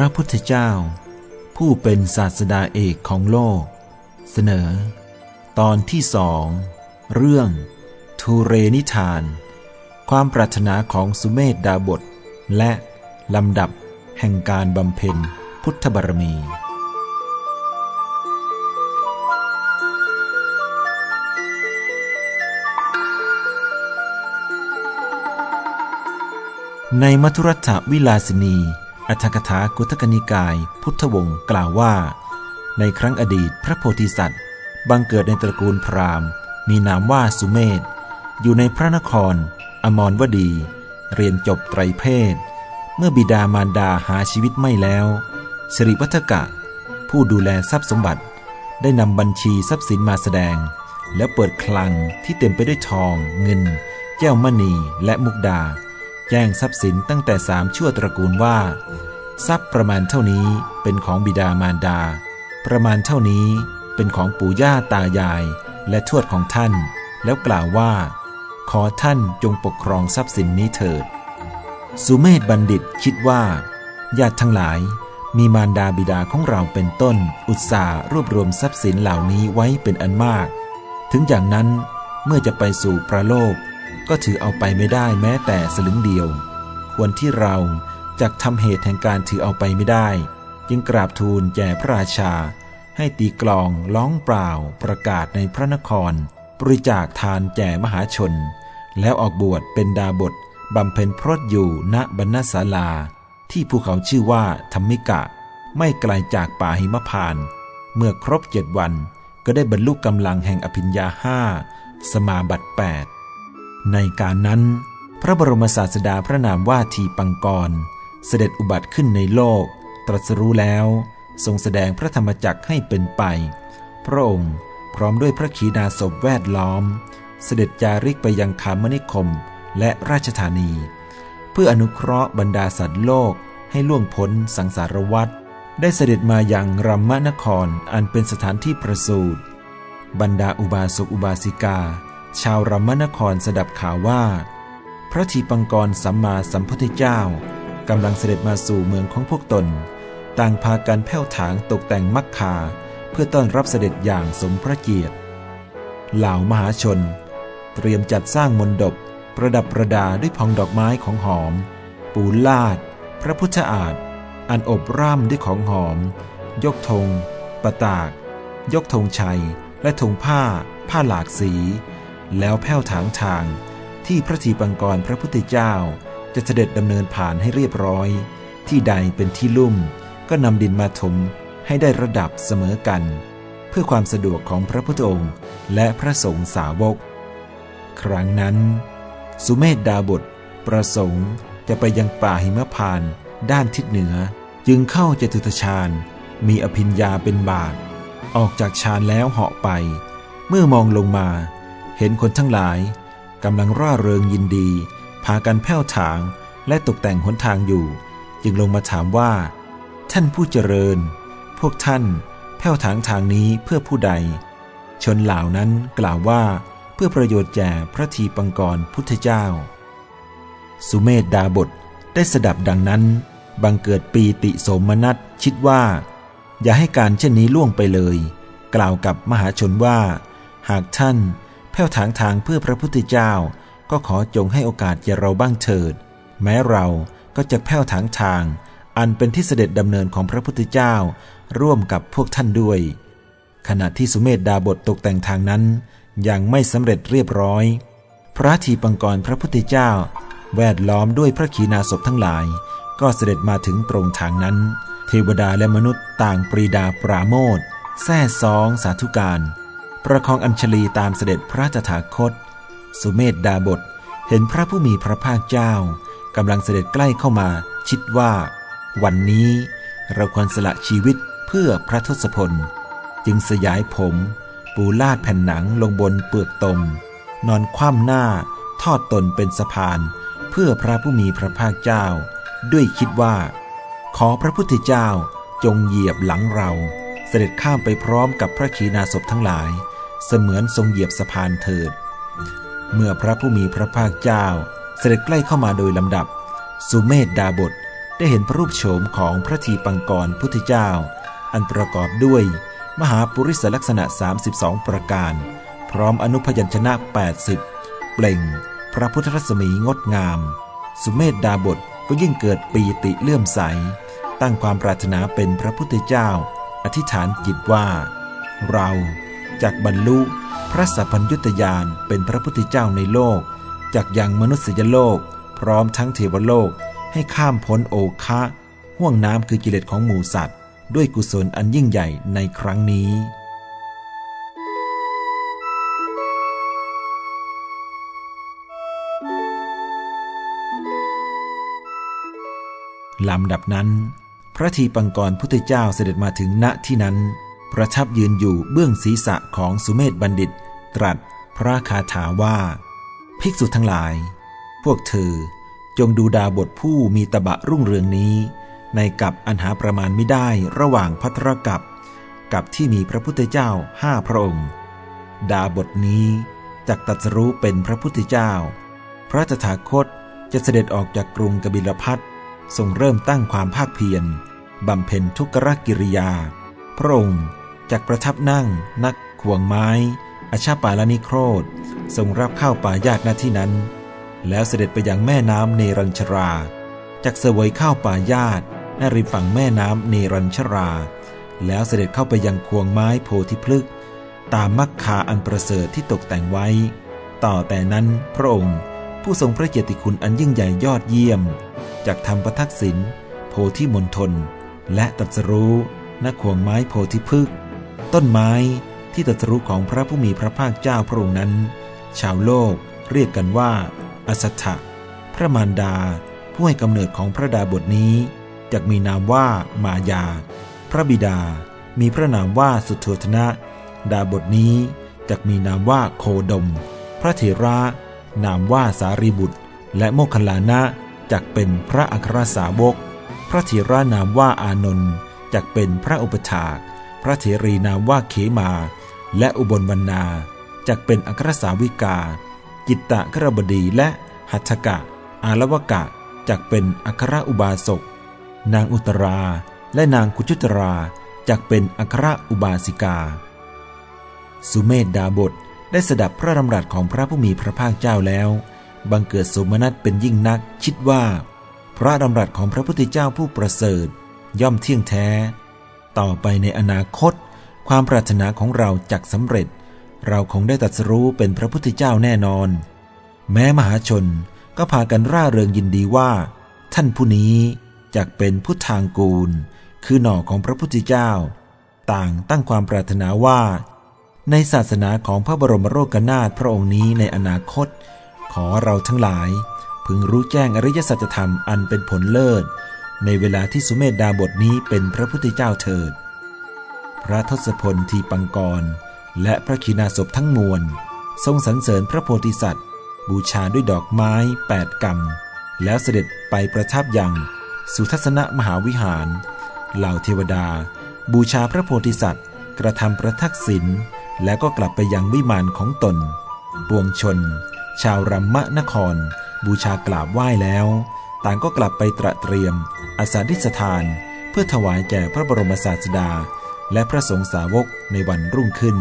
พระพุทธเจ้า ผู้เป็นศาสดาเอกของโลก เสนอ ตอนที่สองเรื่อง ทูเรนิทาน ความปรารถนาของสุเมธดาบท และลำดับแห่งการบำเพ็ญพุทธบารมีในมัทุรัฐวิลาสินี อัตถกถากุตกนิกาย พุทธวงศ์กล่าวว่า ในครั้งอดีตพระโพธิสัตว์ บังเกิดในตระกูลพราหมณ์ มีนามว่าสุเมธอยู่ในพระนคร อมรวดี เรียนจบไตรเพศ เมื่อบิดามารดาหาชีวิตไม่แล้วสิริวัฒกะ ผู้ดูแลทรัพย์สมบัติ ได้นำบัญชีทรัพย์สินมาแสดง แล้วเปิดคลังที่เต็มไปด้วยทอง เงิน แก้วมณีและมุกดา แจ้งทรัพย์สินตั้งแต่สามชั่วตระกูลว่า ทรัพย์ประมาณเท่านี้เป็นของบิดามารดา ประมาณเท่านี้เป็นของปู่ย่าตายาย และทวดของท่าน แล้วกล่าวว่า ขอท่านจงปกครองทรัพย์สินนี้เถิด สุเมธบัณฑิตคิดว่าญาติทั้งหลายมีมารดาบิดาของเราเป็นต้น อุตสาห์รวบรวมทรัพย์สินเหล่านี้ไว้เป็นอันมาก ถึงอย่างนั้นเมื่อจะไปสู่ประโลก ก็ถือเอาไปไม่ได้แม้แต่สลึงเดียว ควรที่เราจะทำเหตุแห่งการถือเอาไปไม่ได้ จึงกราบทูลแก่พระราชา ให้ตีกลองร้องเปล่าประกาศในพระนคร บริจาคทานแก่มหาชน แล้วออกบวชเป็นดาบทบำเพ็ญพรตอยู่ณบรรณศาลา ที่ภูเขาชื่อว่าธรรมิกะ ไม่ไกลจากป่าหิมพาน เมื่อครบเจ็ดวันก็ได้บรรลุกำลังแห่งอภิญญาห้าสมาบัติแปด ในการนั้น พระบรมศาสดาพระนามว่าทีปังกร เสด็จอุบัติขึ้นในโลก ตรัสรู้แล้ว ทรงแสดงพระธรรมจักรให้เป็นไป พระองค์พร้อมด้วยพระขีณาสพแวดล้อม เสด็จจาริกไปยังคามนิคมและราชธานี เพื่ออนุเคราะห์บรรดาสัตว์โลกให้ล่วงพ้นสังสารวัฏได้เสด็จมาอย่างรัมมนครอันเป็นสถานที่ประสูติบรรดาอุบาสกอุบาสิกา ชาวรัมมนครสดับข่าวว่า พระทีปังกรสัมมาสัมพุทธเจ้ากำลังเสด็จมาสู่เมืองของพวกตน ต่างพากันแผ่วถางตกแต่งมักคาเพื่อต้อนรับเสด็จอย่างสมพระเกียรติ เหล่ามหาชน เตรียมจัดสร้างมนดบประดับประดาด้วยพองดอกไม้ของหอม ปูลาด พระพุทธอาฏอันอบร่ำด้วยของหอม ยกธงประตาก ยกธงชัย และธงผ้า ผ้าหลากสี แล้วแผ่วถางทางที่พระทีปังกรพระพุทธเจ้า จะเสด็จดำเนินผ่านให้เรียบร้อย ที่ใดเป็นที่ลุ่ม ก็นำดินมาถมให้ได้ระดับเสมอกัน เพื่อความสะดวกของพระพุทธองค์ และพระสงฆ์สาวก ครั้งนั้น สุเมธดาบทประสงค์จะไปยังป่าหิมพานด้านทิศเหนือ จึงเข้าจตุตฌานมีอภิญญาเป็นบาท ออกจากฌานแล้วเหาะไป เมื่อมองลงมา เห็นคนทั้งหลายกำลังร่าเริงยินดี พากันแผ่วถางและตกแต่งหนทางอยู่ จึงลงมาถามว่า ท่านผู้เจริญ พวกท่านแผ่วถางทางนี้เพื่อผู้ใด ชนเหล่านั้นกล่าวว่าเพื่อประโยชน์แก่พระทีปังกรพุทธเจ้า สุเมธดาบทได้สดับดังนั้น บังเกิดปีติสมนัสคิดว่า อย่าให้การเช่นนี้ล่วงไปเลย กล่าวกับมหาชนว่า หากท่าน แผ่วถางทางเพื่อพระพุทธเจ้า ก็ขอจงให้โอกาสแก่เราบ้างเถิด แม้เราก็จะแผ่วถางทาง อันเป็นที่เสด็จดำเนินของพระพุทธเจ้า ร่วมกับพวกท่านด้วย ขณะที่สุเมธดาบทตกแต่งทางนั้น ยังไม่สำเร็จเรียบร้อย พระทีปังกรพระพุทธเจ้า แวดล้อมด้วยพระขีณาสพทั้งหลาย ก็เสด็จมาถึงตรงทางนั้น เทวดาและมนุษย์ต่างปรีดาปราโมทแซ่ซองสาธุการ ประคองอัญชลีตามเสด็จพระตถาคต สุเมธดาบทเห็นพระผู้มีพระภาคเจ้ากำลังเสด็จใกล้เข้ามาคิดว่า วันนี้เราควรสละชีวิตเพื่อพระทศพล จึงสยายผม ปูลาดแผ่นหนังลงบนเปลือกตม นอนคว่ำหน้าทอดตนเป็นสะพาน เพื่อพระผู้มีพระภาคเจ้า ด้วยคิดว่า ขอพระพุทธเจ้าจงเหยียบหลังเรา เสด็จข้ามไปพร้อมกับพระขีณาสพทั้งหลาย เสมือนทรงเหยียบสะพานเถิด เมื่อพระผู้มีพระภาคเจ้า เสด็จใกล้เข้ามาโดยลำดับ สุเมธดาบทได้เห็นพระรูปโฉมของพระทีปังกรพุทธเจ้า อันประกอบด้วย มหาปุริสลักษณะ 32 ประการ พร้อมอนุพยัญชนะ 80 เปล่ง พระพุทธรัศมีงดงาม สุเมธดาบทก็ยิ่งเกิดปีติเลื่อมใส ตั้งความปรารถนาเป็นพระพุทธเจ้า อธิษฐานจิตว่า เรา จากบรรลุพระสัพพัญยุตยานเป็นพระพุทธเจ้าในโลก จากยังมนุษยโลก พร้อมทั้งเทวโลกให้ข้ามพ้นโอคะห่วงน้ำคือกิเลสของหมูสัตว์ ด้วยกุศลอันยิ่งใหญ่ในครั้งนี้ ลำดับนั้น พระทีปังกรพุทธเจ้าเสด็จมาถึงณที่นั้น ประทับยืนอยู่เบื้องศีรษะของสุเมธบัณฑิต ตรัสพระคาถาว่า ภิกษุทั้งหลาย พวกเธอจงดูดาบทผู้มีตบะรุ่งเรืองนี้ ในกับอันหาประมาณไม่ได้ระหว่างพัทรกับกับที่มีพระพุทธเจ้าห้าพระองค์ ดาบทนี้จักตัดสรู้เป็นพระพุทธเจ้า พระตถาคตจะเสด็จออกจากกรุงกบิลพัททรงเริ่มตั้งความภาคเพียรบำเพ็ญทุกขกิริยา พระองค์จักประทับนั่งนักขวงไม้ อาชาปาลนิโครธทรงรับข้าวป่ายากหน้าที่นั้น แล้วเสด็จไปยังแม่น้ำเนรัญชราจักเสวยข้าวป่ายาตณริมฝั่งแม่น้ำเนรัญชรา แล้วเสด็จเข้าไปยังควงไม้โพธิพฤกษ์ตามมักคาอันประเสริฐที่ตกแต่งไว้ ต่อแต่นั้นพระองค์ผู้ทรงพระเกียรติคุณอันยิ่งใหญ่ยอดเยี่ยมจากทำประทักษิณโพธิมณฑลและตรัสรู้ ณขวงไม้โพธิพฤกษ์ต้นไม้ที่ตรัสรู้ของพระผู้มีพระภาคเจ้าพระองค์นั้น ชาวโลกเรียกกันว่าอสัทธะพระมารดา ผู้ให้กำเนิดของพระดาบทนี้จะมีนามว่ามายา พระบิดา มีพระนามว่าสุทโธทนะ ดาบทนี้จะมีนามว่าโคดม พระเถระ นามว่าสารีบุตร และโมคคัลลานะจักเป็นพระอัครสาวก พระเถรานามว่าอานนท์ จักเป็นพระอุปถาก พระเถรีนามว่าเขมา และอุบลวรรณาจักเป็นอัครสาวิกา จิตตะครบดีและหัตถกะ อาลวกะจักเป็นอัครอุบาสก นางอุตราและนางคุจุตราจักเป็นอัครอุบาสิกา สุเมธดาบทได้สดับพระดำรัสของพระผู้มีพระภาคเจ้าแล้ว บังเกิดสมนัตเป็นยิ่งนัก คิดว่า พระดำรัสของพระพุทธเจ้าผู้ประเสริฐ ย่อมเที่ยงแท้ ต่อไปในอนาคต ความปรารถนาของเราจักสำเร็จ เราคงได้ตรัสรู้เป็นพระพุทธเจ้าแน่นอน แม้มหาชนก็พากันร่าเริงยินดีว่า ท่านผู้นี้จักเป็นพุทธางกูล คือหน่อของพระพุทธเจ้า ต่างตั้งความปรารถนาว่า ในศาสนาของพระบรมโลกนาถพระองค์นี้ในอนาคต ขอเราทั้งหลาย พึงรู้แจ้งอริยสัจธรรมอันเป็นผลเลิศ ในเวลาที่สุเมธดาบทนี้เป็นพระพุทธเจ้าเถิด พระทศพลทีปังกร และพระขีณาสพทั้งมวล ทรงสรรเสริญพระโพธิสัตว์ บูชาด้วยดอกไม้แปดกำแล้วเสด็จไปประทับยังสุทัศนมหาวิหาร เหล่าเทวดา บูชาพระโพธิสัตว์ กระทำประทักษิณแล้วก็กลับไปยังวิมานของตน ปวงชน ชาวรัมมะนคร บูชากราบไหว้แล้ว ต่างก็กลับไปตระเตรียม อาสาดิสถาน เพื่อถวายแก่พระบรมศาสดา และพระสงฆ์สาวกในวันรุ่งขึ้น